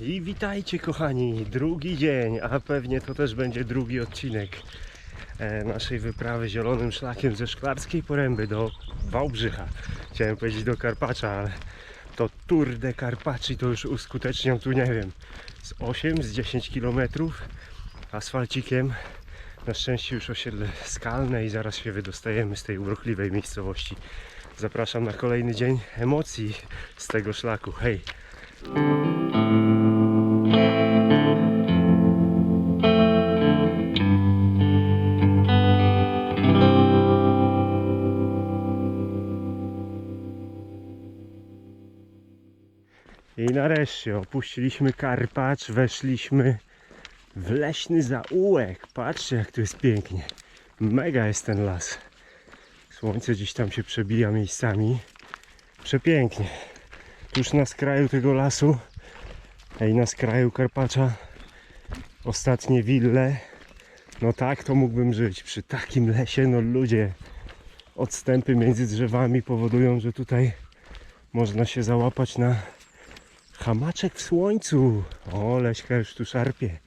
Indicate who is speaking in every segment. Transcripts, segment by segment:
Speaker 1: I witajcie kochani, drugi dzień, a pewnie to też będzie drugi odcinek e, naszej wyprawy zielonym szlakiem ze Szklarskiej Poręby do Wałbrzycha. Chciałem powiedzieć do Karpacza, ale to Tour de Karpaczy to już uskuteczniam tu nie wiem z 8, z 10 kilometrów asfalcikiem. Na szczęście już osiedle skalne i zaraz się wydostajemy z tej urokliwej miejscowości. Zapraszam na kolejny dzień emocji z tego szlaku. Hej! I nareszcie opuściliśmy Karpacz, weszliśmy w leśny zaułek. Patrzcie jak tu jest pięknie. Mega jest ten las. Słońce gdzieś tam się przebija miejscami. Przepięknie. Tuż na skraju tego lasu, i na skraju Karpacza ostatnie wille. No tak to mógłbym żyć przy takim lesie. No ludzie, odstępy między drzewami powodują, że tutaj można się załapać na Hamaczek w słońcu. O, Leśka już tu szarpie.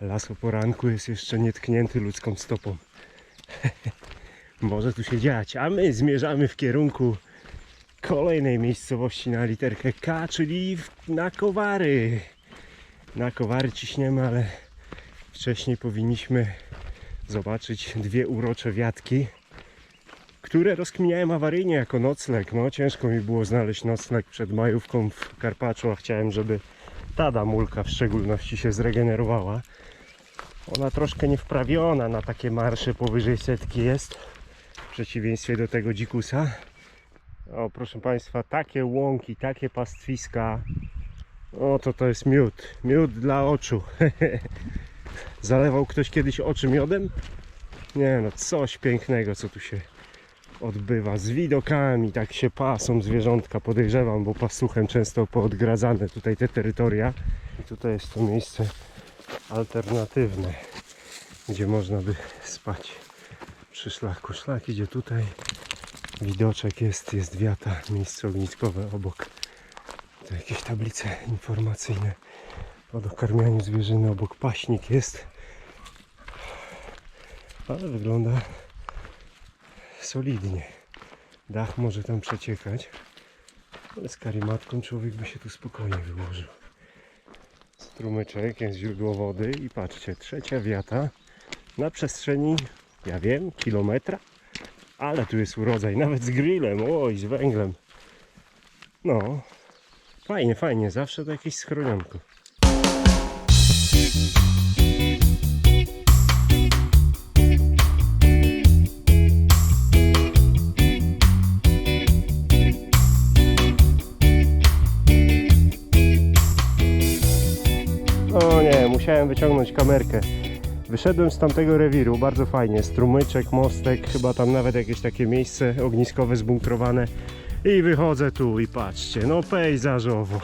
Speaker 1: Las o poranku jest jeszcze nietknięty ludzką stopą. Może tu się dziać. A my zmierzamy w kierunku kolejnej miejscowości na literkę K, czyli na Kowary. Na Kowary ciśniemy, ale wcześniej powinniśmy zobaczyć dwie urocze wiatki, które rozkminiałem awaryjnie jako nocleg. No ciężko mi było znaleźć nocleg przed majówką w Karpaczu, a chciałem, żeby ta damulka w szczególności się zregenerowała. Ona troszkę niewprawiona na takie marsze powyżej setki jest, w przeciwieństwie do tego dzikusa. O proszę Państwa, takie łąki, takie pastwiska, o to to jest miód, miód dla oczu. Zalewał ktoś kiedyś oczy miodem? Nie no, coś pięknego co tu się odbywa z widokami, tak się pasą zwierzątka, podejrzewam, bo pasuchem często poodgradzane tutaj te terytoria. I tutaj jest to miejsce alternatywne, gdzie można by spać przy szlaku. Szlak idzie tutaj, widoczek jest, jest wiata, miejsce ogniskowe obok. Tu jakieś tablice informacyjne o dokarmianiu zwierzyny, obok paśnik jest. Ale wygląda solidnie. Dach może tam przeciekać, ale z karimatką człowiek by się tu spokojnie wyłożył. Strumyczek, jest źródło wody i patrzcie, trzecia wiata na przestrzeni, ja wiem, kilometra, ale tu jest urodzaj, nawet z grillem, oj, z węglem. No, fajnie, fajnie, zawsze to jakieś schronionko. Musiałem wyciągnąć kamerkę. Wyszedłem z tamtego rewiru, bardzo fajnie. Strumyczek, mostek, chyba tam nawet jakieś takie miejsce ogniskowe zbunkrowane. I wychodzę tu i patrzcie, no pejzażowo.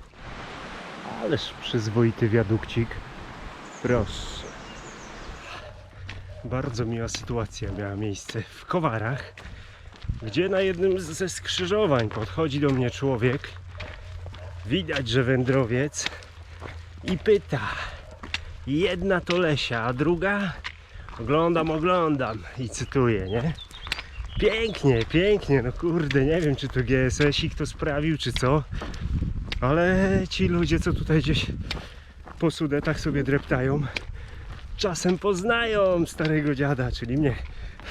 Speaker 1: Ależ przyzwoity wiadukcik. Proszę. Bardzo miła sytuacja miała miejsce w Kowarach, gdzie na jednym ze skrzyżowań podchodzi do mnie człowiek. Widać, że wędrowiec i pyta. Jedna to Lesia, a druga oglądam, oglądam i cytuję, nie? Pięknie, pięknie, no kurde, nie wiem czy to GSS-ik to sprawił, czy co, ale ci ludzie, co tutaj gdzieś po Sudetach sobie dreptają, czasem poznają starego dziada, czyli mnie.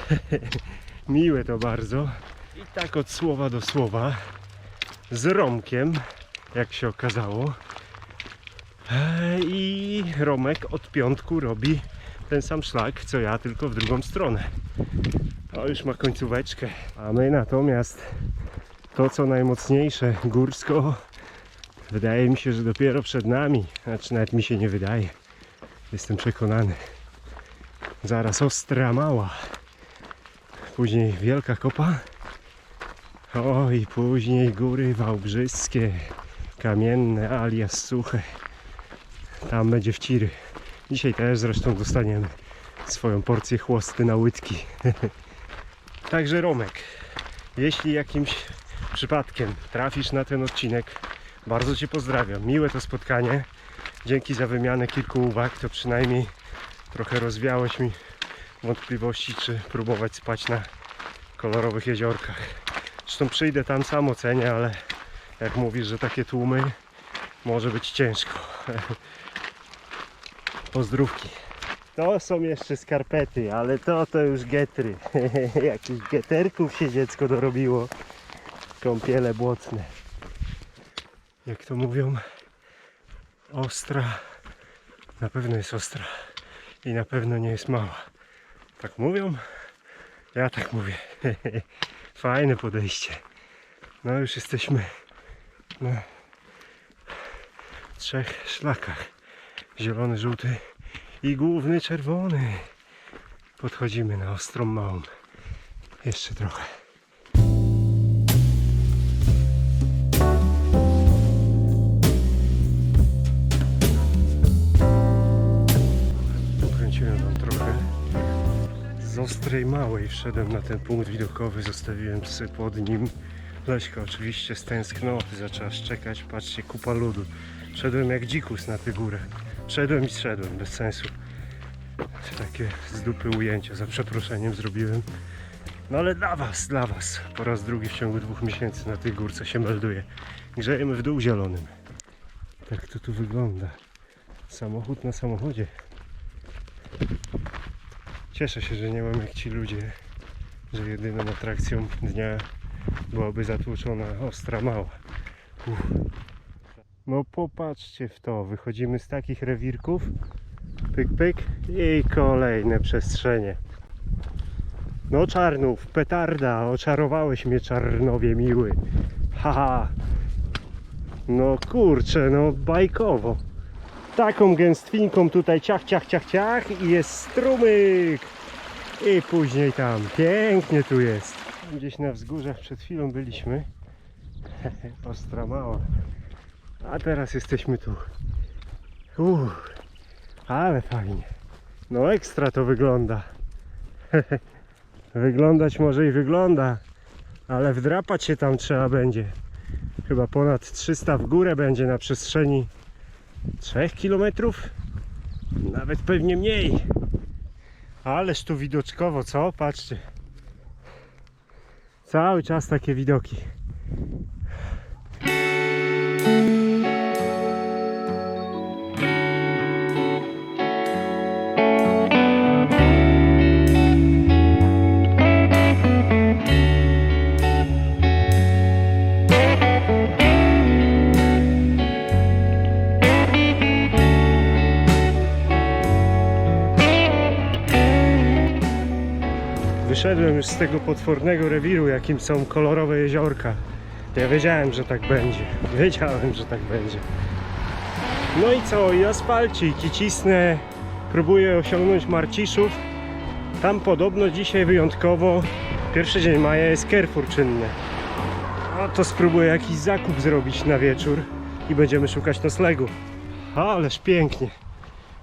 Speaker 1: Miłe to bardzo. I tak od słowa do słowa, z Romkiem, jak się okazało, I Romek od piątku robi ten sam szlak co ja, tylko w drugą stronę. To już ma końcóweczkę. A my natomiast to co najmocniejsze, górsko, wydaje mi się, że dopiero przed nami. Znaczy nawet mi się nie wydaje. Jestem przekonany. Zaraz ostra mała. Później wielka kopa. O i później góry wałbrzyskie. Kamienne alias suche. Tam będzie wciry. Dzisiaj też zresztą dostaniemy swoją porcję chłosty na łydki. Także Romek, jeśli jakimś przypadkiem trafisz na ten odcinek, Bardzo Cię pozdrawiam. Miłe to spotkanie. Dzięki za wymianę kilku uwag. To przynajmniej trochę rozwiałeś mi wątpliwości, czy próbować spać na kolorowych jeziorkach. Zresztą przyjdę tam sam ocenię, ale jak mówisz, że takie tłumy może być ciężko. Pozdrówki. To są jeszcze skarpety, ale to to już getry. Jakichś geterków się dziecko dorobiło. Kąpiele błotne. Jak to mówią, ostra. Na pewno jest ostra. I na pewno nie jest mała. Tak mówią? Ja tak mówię. Fajne podejście. No już jesteśmy na trzech szlakach. Zielony, żółty i główny czerwony. Podchodzimy na ostrą małą. Jeszcze trochę. Pokręciłem wam trochę. Z ostrej małej wszedłem na ten punkt widokowy, zostawiłem psy pod nim. Leśka oczywiście z tęsknoty zaczęła szczekać, patrzcie, kupa ludu. Szedłem jak dzikus na tę górę. Szedłem i szedłem, bez sensu. Takie z dupy ujęcia, za przeproszeniem zrobiłem. No ale dla was, dla was. Po raz drugi w ciągu dwóch miesięcy na tej górce się melduje. Grzejemy w dół zielonym. Tak to tu wygląda. Samochód na samochodzie. Cieszę się, że nie mam jak ci ludzie, że jedyną atrakcją dnia byłaby zatłoczona ostra mała. Uff. No popatrzcie w to, wychodzimy z takich rewirków, pyk pyk i kolejne przestrzenie. No Czarnów, petarda, oczarowałeś mnie Czarnowie miły. Haha. No kurczę, no bajkowo. Taką gęstwinką tutaj ciach, ciach, ciach, ciach i jest strumyk. I później tam. Pięknie tu jest. Gdzieś na wzgórzach przed chwilą byliśmy. Ostra mała. A teraz jesteśmy tu. Uff, ale fajnie. No ekstra to wygląda. Wyglądać może i wygląda, ale wdrapać się tam trzeba będzie. Chyba ponad 300 w górę będzie na przestrzeni 3 km. Nawet pewnie mniej. Ależ tu widoczkowo, co? Patrzcie. Cały czas takie widoki. Wyszedłem już z tego potwornego rewiru, jakim są kolorowe jeziorka. Ja wiedziałem, że tak będzie. Wiedziałem, że tak będzie. No i co? I asfalcik, i cisnę. Próbuję osiągnąć Marciszów. Tam podobno dzisiaj wyjątkowo pierwszy dzień maja jest Carrefour czynny. No to spróbuję jakiś zakup zrobić na wieczór i będziemy szukać noclegu. Ależ pięknie.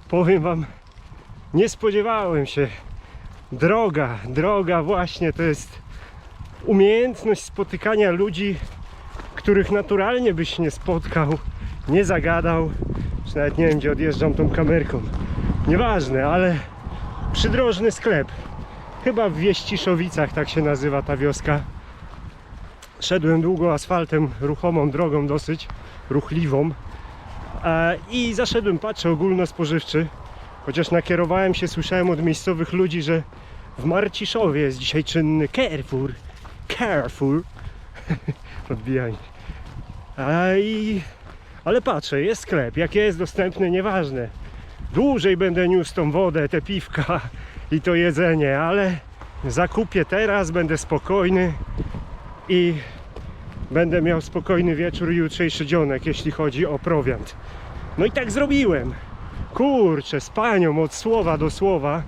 Speaker 1: Powiem wam, nie spodziewałem się droga, droga właśnie to jest umiejętność spotykania ludzi, których naturalnie byś nie spotkał, nie zagadał, czy nawet nie wiem gdzie odjeżdżam tą kamerką. Nieważne, ale przydrożny sklep. Chyba w Wieściszowicach tak się nazywa ta wioska. Szedłem długo asfaltem, ruchomą drogą dosyć, ruchliwą. E, I zaszedłem, patrzę, ogólnospożywczy. Chociaż nakierowałem się, słyszałem od miejscowych ludzi, że w Marciszowie jest dzisiaj czynny Carrefour. Carrefour. Odbijanie. A i... Ale patrzę, jest sklep. Jakie jest dostępne, nieważne. Dłużej będę niósł tą wodę, te piwka i to jedzenie, ale zakupię teraz, będę spokojny i będę miał spokojny wieczór i jutrzejszy dzionek, jeśli chodzi o prowiant. No i tak zrobiłem. Kurczę, z panią od słowa do słowa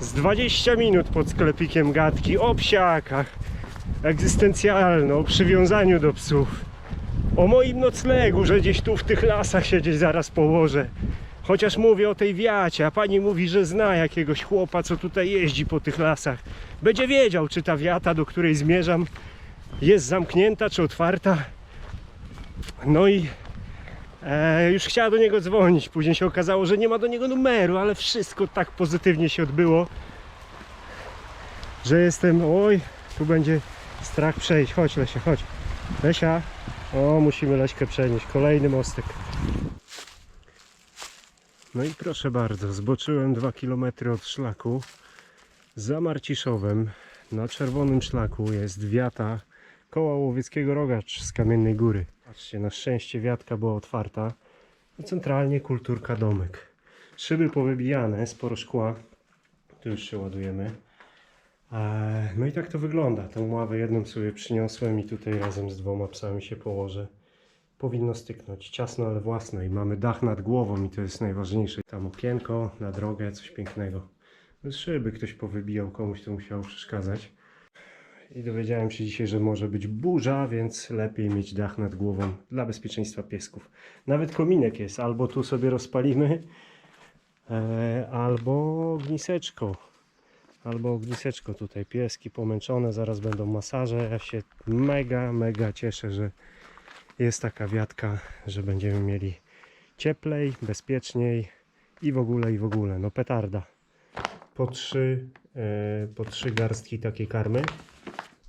Speaker 1: z 20 minut pod sklepikiem gadki o psiakach egzystencjalne, o przywiązaniu do psów o moim noclegu, że gdzieś tu w tych lasach się gdzieś zaraz położę. Chociaż mówię o tej wiacie, a pani mówi, że zna jakiegoś chłopa, co tutaj jeździ po tych lasach. Będzie wiedział, czy ta wiata, do której zmierzam jest zamknięta, czy otwarta. No i E, już chciała do niego dzwonić, później się okazało, że nie ma do niego numeru, ale wszystko tak pozytywnie się odbyło, że jestem, oj, tu będzie strach przejść, chodź Lesia, chodź. Lesia, o musimy Leśkę przenieść, kolejny mostek. No i proszę bardzo, zboczyłem 2 km od szlaku. Za Marciszowem, na czerwonym szlaku jest wiata koła łowieckiego rogacz z Kamiennej Góry. Patrzcie, na szczęście wiatka była otwarta. I centralnie kulturka domek. Szyby powybijane, sporo szkła. Tu już się ładujemy. Eee, No i tak to wygląda. Tą ławę jedną sobie przyniosłem i tutaj razem z dwoma psami się położę. Powinno styknąć. Ciasno, ale własne. I mamy dach nad głową i to jest najważniejsze. Tam okienko na drogę, coś pięknego. Szyby ktoś powybijał, komuś to musiało przeszkadzać. I dowiedziałem się dzisiaj, że może być burza, więc lepiej mieć dach nad głową dla bezpieczeństwa piesków. Nawet kominek jest, albo tu sobie rozpalimy, e, albo ogniseczko. Albo ogniseczko tutaj. Pieski pomęczone, zaraz będą masaże. Ja się mega, mega cieszę, że jest taka wiatka, że będziemy mieli cieplej, bezpieczniej i w ogóle, i w ogóle. No petarda. Po trzy, e, po trzy garstki takiej karmy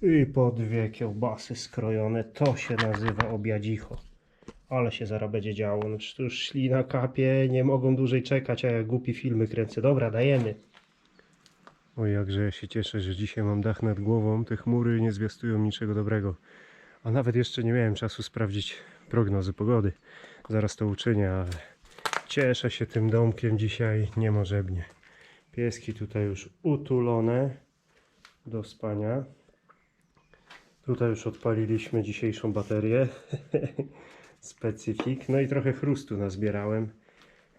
Speaker 1: i po dwie kiełbasy skrojone. To się nazywa obiadzicho. Ale się zaraz będzie działo. No tu już ślina kapie, nie mogą dłużej czekać, a ja głupi filmy kręcę. Dobra, dajemy. Oj, jakże ja się cieszę, że dzisiaj mam dach nad głową. Te chmury nie zwiastują niczego dobrego. A nawet jeszcze nie miałem czasu sprawdzić prognozy pogody. Zaraz to uczynię, ale cieszę się tym domkiem dzisiaj niemożebnie. Pieski tutaj już utulone do spania. Tutaj już odpaliliśmy dzisiejszą baterię. Specyfik. No i trochę chrustu nazbierałem.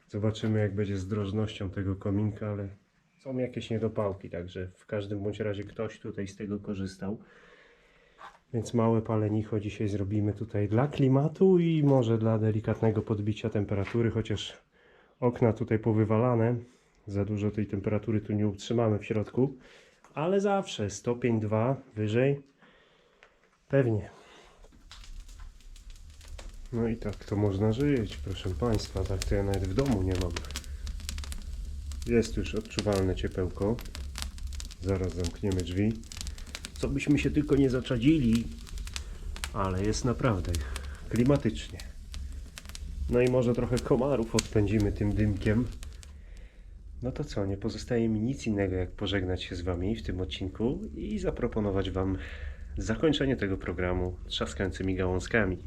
Speaker 1: Zobaczymy jak będzie z drożnością tego kominka, ale są jakieś niedopałki, także w każdym bądź razie ktoś tutaj z tego korzystał. Więc małe palenicho dzisiaj zrobimy tutaj dla klimatu i może dla delikatnego podbicia temperatury, chociaż okna tutaj powywalane. Za dużo tej temperatury tu nie utrzymamy w środku, ale zawsze stopień 2 wyżej pewnie. No i tak to można żyć, proszę Państwa. Tak to ja nawet w domu nie mam. Jest już odczuwalne ciepełko. Zaraz zamkniemy drzwi. Co byśmy się tylko nie zaczadzili, ale jest naprawdę klimatycznie. No i może trochę komarów odpędzimy tym dymkiem. No to co, nie pozostaje mi nic innego jak pożegnać się z Wami w tym odcinku i zaproponować Wam zakończenie tego programu trzaskającymi gałązkami.